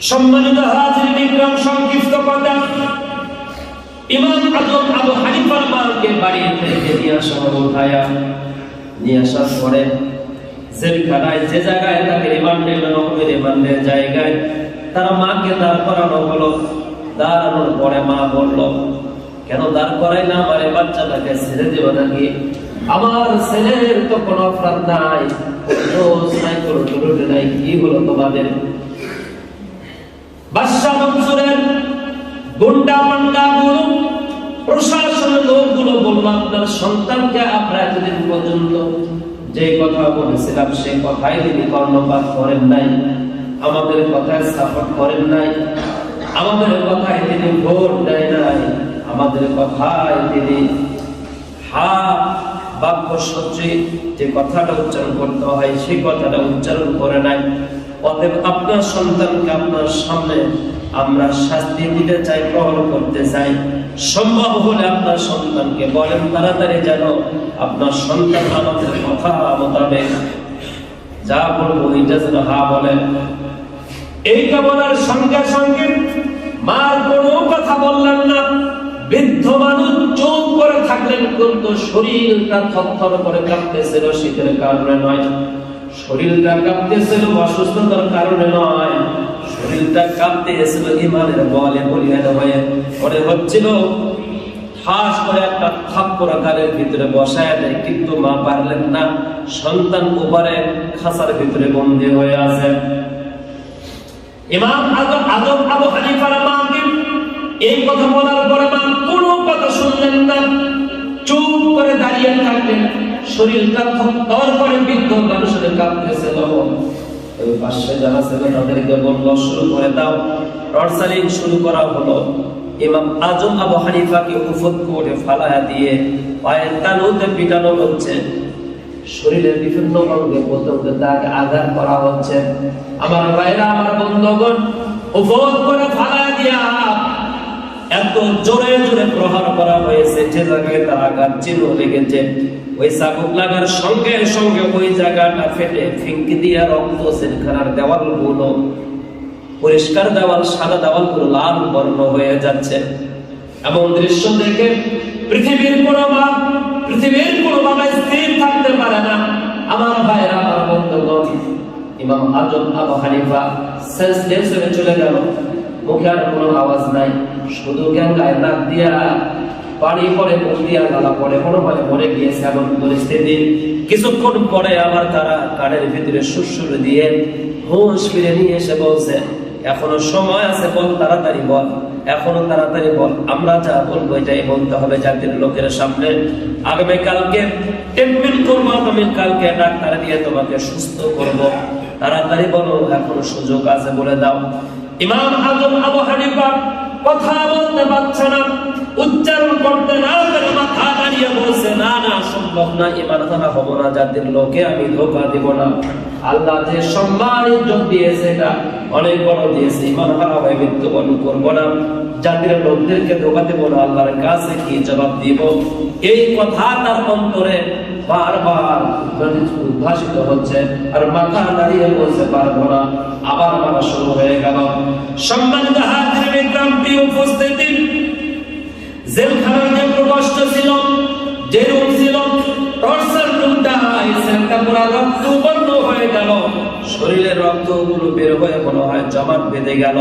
সম্মানিত হাজির বিক্রম সংক্ষিপ্ত কথা ইমাম আজম আবু হানিফার মাকে বাড়ি থেকে নিয়ে আসা হলো উঠায়া, নিয়ে আসার পরে যে জায়গায় তাকে রিমান্ডে জায়গায় তার মাকে দাঁড় করানো হলো। দাঁড়ানোর পরে মা বলল, কেন দাঁড় করাই না? আমার বাচ্চাটাকে ছেড়ে দেবো নাকি? আমার ছেলের তো কোনো অপরাধ নাই। নাই। কি হলো তোমাদের? বাদশাহ মনসুরের গুন্ডা পান্ডা প্রশাসনের লোকগুলো আপনার সন্তানকে আমরা এতদিন পর্যন্ত যে কথা বলেছিলাম, সে কথাই তিনি কর্ণপাত করেন নাই। আমাদের কথায় সাপোর্ট করেন নাই। আমাদের কথায় তিনি ভোট দেয় নাই। আমাদের কথায় তিনি হা বাক্য সত্যি যে কথাটা উচ্চারণ করতে হয়, সেই কথাটা উচ্চারণ করে নাই। অতএব আপনার সন্তানকে আপনার সামনে আমরা শাস্তি দিতে চাই প্রহর করতে চাই। সম্ভব হলে আপনার সন্তানকে বলেন, তাড়াতাড়ি যেন আপনার সন্তান আমাদের কথা মোতাবেক যা বলব এটা যেন হা বলেন এইটা বলার সঙ্গে সঙ্গে মার কোনো কথা বললেন না। বৃদ্ধ মানুষ চোখ করে থাকলেন, কিন্তু শরীরটা থরথর করে কাঁপতেছিল শীতের কারণে নয়। শরীরটা কাঁপতেছিল, অসুস্থতার কারণে নয়। শরীরটা কাঁপতেছিল, ইমানের বলে বলিয়ান হয়ে। মনে হচ্ছিল সন্তান খাসার ভিতরে হয়ে আছে। এই কথা বলার পরে কোনো কথা শুনলেন না। চুপ করে দাঁড়িয়ে থাকলেন। শরীরটা থর করে বৃদ্ধ মানুষের কাঁপতেছে তখন। ওই পাশে যারা ছিল তাদেরকে বলল, শুরু করে দাও। টর্চারিং শুরু করা হলো। ইমাম আজম আবু হানিফাকে উফত করে ফালায়া দিয়ে পায়ের তালুতে পিটানো হচ্ছে। শরীরের বিভিন্ন অঙ্গে প্রত্যঙ্গে তাকে আঘাত করা হচ্ছে। আমার ভাইরা, আমার বন্ধুগণ উপর করে ফালা দিয়া জোরে জোরে প্রহার করা হয়েছে, যে জায়গায় তার আঘাত চিহ্ন লেগেছে ওই চাবুক লাগার সঙ্গে সঙ্গে ওই জায়গাটা ফেটে ফিঙ্কি দিয়া রক্ত সেখানার দেওয়ালগুলো পরিষ্কার দেওয়াল, সাদা দেওয়ালগুলো লাল বর্ণ হয়ে যাচ্ছে। এমন দৃশ্য দেখে পৃথিবীর কোনো মা পৃথিবীর কোনো বাবা স্থির থাকতে পারে না। আমার ভাইরা, আমার বন্ধুগণ, ইমাম আজম আবু হানিফা হয়ে চলে গেল। মুখে আর কোনো আওয়াজ নাই। শুধু গ্যাঙ্গায় নাক দিয়া পানি পরে পরে মরে গিয়েছে এমন পরিস্থিতি। কিছুক্ষণ পরে আবার তারা কানের ভিতরে সুরসুর দিয়ে হুঁশ ফিরে নিয়ে এসে বলছে, এখনও সময় আছে, বল তাড়াতাড়ি বল। এখনও তাড়াতাড়ি বল। আমরা যা বলব এটাই বলতে হবে জাতির লোকের সামনে। আগামী কালকে, টেম্পিল করব ডাক্তার দিয়ে তোমাকে সুস্থ করব। তাড়াতাড়ি বলো, এখনও সুযোগ আছে বলে দাও। ইমাম আজম আবু হানিফা কথা বলতে পারছে না, উচ্চারণ করতে না করে মাথা দাঁড়িয়ে বলছে, না না, সম্ভব না ইমান হারা হব না যাদের লোকে আমি ধোকা দিব না। আল্লাহ যে সম্মান ইজ্জত দিয়েছে এটা অনেক বড় দিয়েছে ইমান হারা হয়ে মৃত্যুবরণ করব না। জাতির লোকদেরকে ধোকা দেব না, আল্লাহর কাছে কি জবাব দিব? এই কথা তার অন্তরে বারবার উদ্ভাসিত হচ্ছে আর মাথা দাঁড়িয়ে না আবার মারা শুরু হয়ে গেল। সম্মানিত হাজির উপস্থিতি যে প্রকোষ্ঠ ছিল যে ছিল রক্ত গেল। বের হয়ে মনে হয় জমাট বেঁধে গেল।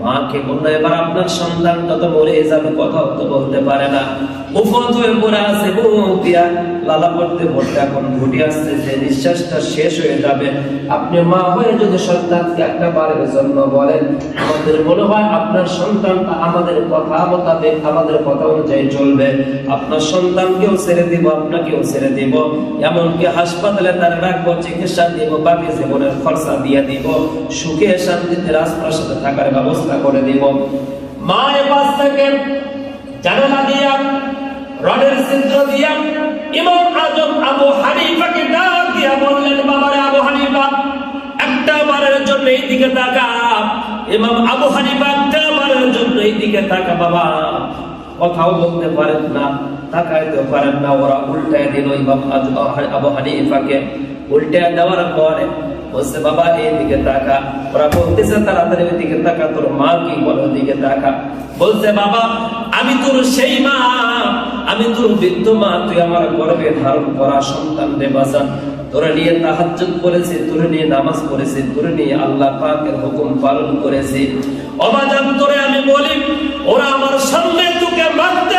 মাকে বলল, এবার আপনার সন্তানটা তো মরে যাবে, কথা বলতে পারে না। উফত হয়ে পড়ে আছে লালা পড়তে পড়তে এখন ঘুটি আসছে, যে নিঃশ্বাসটা শেষ হয়ে যাবে। আপনি মা হয়ে যদি সন্তানকে একটা বারের জন্য বলেন, আমাদের মনে হয় আপনার সন্তানটা আমাদের কথা মোতাবেক, আমাদের কথা অনুযায়ী চলবে। আপনার সন্তানকেও ছেড়ে দিব, আপনাকেও ছেড়ে দিব। এমনকি হাসপাতালে তার রাখব চিকিৎসা দিব বাকি জীবনের খরচা দিয়ে দিব। সুখে শান্তিতে রাজপ্রাসাদে থাকার ব্যবস্থা করে দিব। মায়ের পাশ থেকে জানালা দিয়া, রডের ছিদ্র দিয়া ইমাম আজম আবু হানিফাকে ডাক দিয়া বললেন, বাবারে আবু হানিফা, একটা বারের জন্য এইদিকে তাকা। ইমাম আবু হানিফা একটা বারের জন্য এইদিকে তাকা, বাবা। কথাও বলতে পারেন না তাকাইতে পারেন না, ওরা উল্টায় দিল ইমাম আবু হানিফাকে। উল্টায় দেওয়ার পরে বলছে, বাবা এইদিকে তাকা। ওরা বলতেছে, তাড়াতাড়ি ওইদিকে তাকা, তোর মা কি বলে ওইদিকে তাকা? বলছে, বাবা, আমি তোর সেই মা, আমি তোর বৃদ্ধ মা, তুই আমার গর্বে ধারণ করা সন্তান রে তোরা নিয়ে তাহাজ্জুদ করেছে, তোরে নিয়ে নামাজ পড়েছে, তোরে নিয়ে আল্লাহ পাকের হুকুম পালন করেছে। অবাজান তোরে আমি বলি, ওরা আমার সামনে তোকে মারতে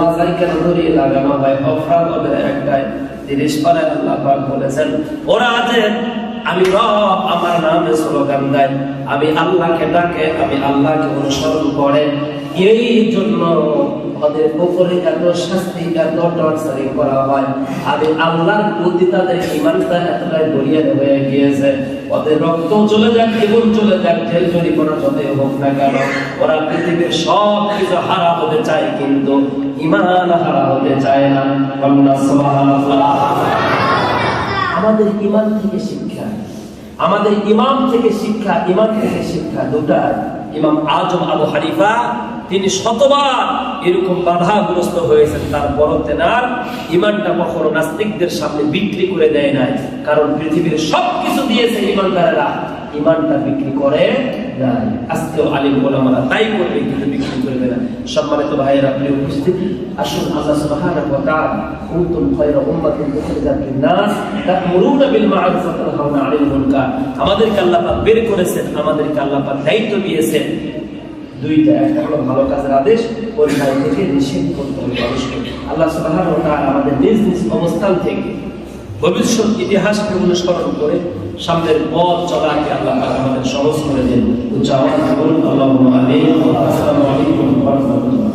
মাথায় কেন ওদের একটাই তিরিশ পারে আল্লাহ পাক বলেছেন, ওরা যে, আমি রব, আমার নামে স্লোগান দেয়, আমি আল্লাহকে ডাকে, আমি আল্লাহকে অনুসরণ করে, এই জন্য ওদের উপরে এত শাস্তি, এত টর্চারিং করা হয়। আমি আল্লাহর প্রতি তাদের ইমানটা এতটাই বলিয়ান হয়ে গিয়েছে। ওদের রক্ত চলে যাক, জীবন চলে যাক জেল জরিমানা যতই হোক না কেন, ওরা পৃথিবীর সব কিছু হারা হতে চায় কিন্তু ইমান হারা হতে চায় না। সুবহানাল্লাহ আমাদের ইমান থেকে শিক্ষা, আমাদের ইমাম থেকে শিক্ষা ইমান থেকে শিক্ষা দুটা। ইমাম আজম আবু হানিফা, তিনি শতবার এরকম বাধাগ্রস্ত হয়েছেন, তার তারপরও তেনার ইমানটা কখনো নাস্তিকদের সামনে বিক্রি করে দেয় নাই। কারণ পৃথিবীর সবকিছু দিয়েছে ইমানদারেরা ইমানটা বিক্রি করে নাই। আজকেও আলিম ওলামারা তাই করবে, কিন্তু বিক্রি করবে না। সম্মানিত ভাইয়েরা, প্রিয় উপস্থিতি, আসুন আল্লাহ সুবহানাহু দায়িত্ব দিয়েছেন। দুইটা, একটা ভালো কাজের আদেশ থেকে নিষেধ করতে হবে আল্লাহ আমাদের নিজ নিজ অবস্থান থেকে ভবিষ্যৎ ইতিহাসকে অনুসরণ করে সামনের পথ চলাকে আল্লাহ আমাদের সহজ করে দেন। উচ্চ আওয়াজ বলুন আল্লাহু আলাইকুম ওয়া রাহমাতুল্লাহ।